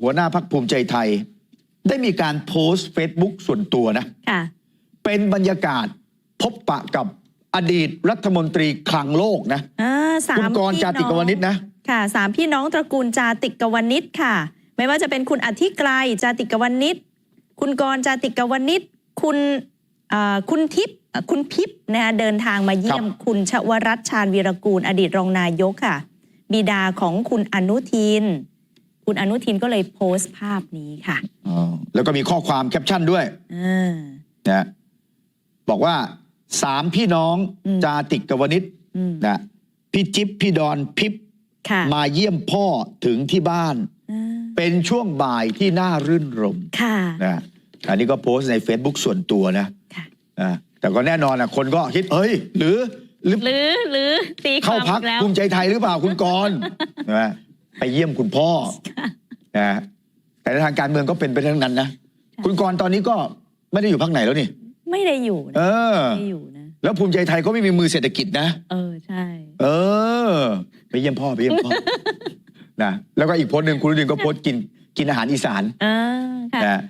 หัวหน้าพักภูมิใจไทย ได้มีการโพสต์ Facebook ส่วนตัวนะค่ะเป็นบรรยากาศพบปะกับอดีตรัฐมนตรีคลังโลกนะอ่าสาคุณมกรณ์พี่จาติกวนิชนะค่ะสามพี่น้องตระกูลจาติกวนิชค่ะ ไม่ว่าจะเป็นคุณอธิไกรจาติกวนิชคุณกรณ์จาติกวนิชคุณเอ่อคุณทิพย์เอ่อคุณพิพนะคะเดินทางมาเยี่ยมครับคุณชวรัตน์ชาญวีรกูล อดีตรองนายกค่ะ บิดาของคุณอนุทิน คุณอนุทินก็เลยโพสต์ภาพนี้ค่ะอ๋อแล้วก็มีข้อความแคปชั่นด้วยอ่านะบอกว่าสามพี่น้องอืมจาติกวนิชอืมนะพี่จิ๊บพี่ดอนพิบค่ะมาเยี่ยมพ่อถึงที่บ้านอ่าเป็นช่วงบ่ายที่น่ารื่นรมค่ะนะอันนี้ก็โพสต์ใน Facebook ส่วนตัวนะค่ะอะแต่ก็แน่นอนนะคนก็คิดเอ้ย หรือหรือหรือหรือตีคเข้าวามพักอีกแล้วภูมิใจไทยหรือเปล่าคุณกรณ์นะไปเยี่ยมคุณพ่อ นะแต่ในทางการเมืองก็เป็นไปทั้งนั้นนะคุณกรณ์ตอนนี้ก็ไม่ได้อยู่พักไหนแล้วนี่ ไม่ได้อยู่เอนะอไม่ได้อยู่นะ แล้วภูมิใจไทยก็ไม่มีมือเศรษฐกิจนะ เออใช่ เออ ไปเยี่ยมพ่อไปเยี่ยมพ่อ นะแล้วก็อีกโพสต์หนึ่งคุณรุดินก็โพสต์กินกินอาหารอีสานอ่าค่ะ นะ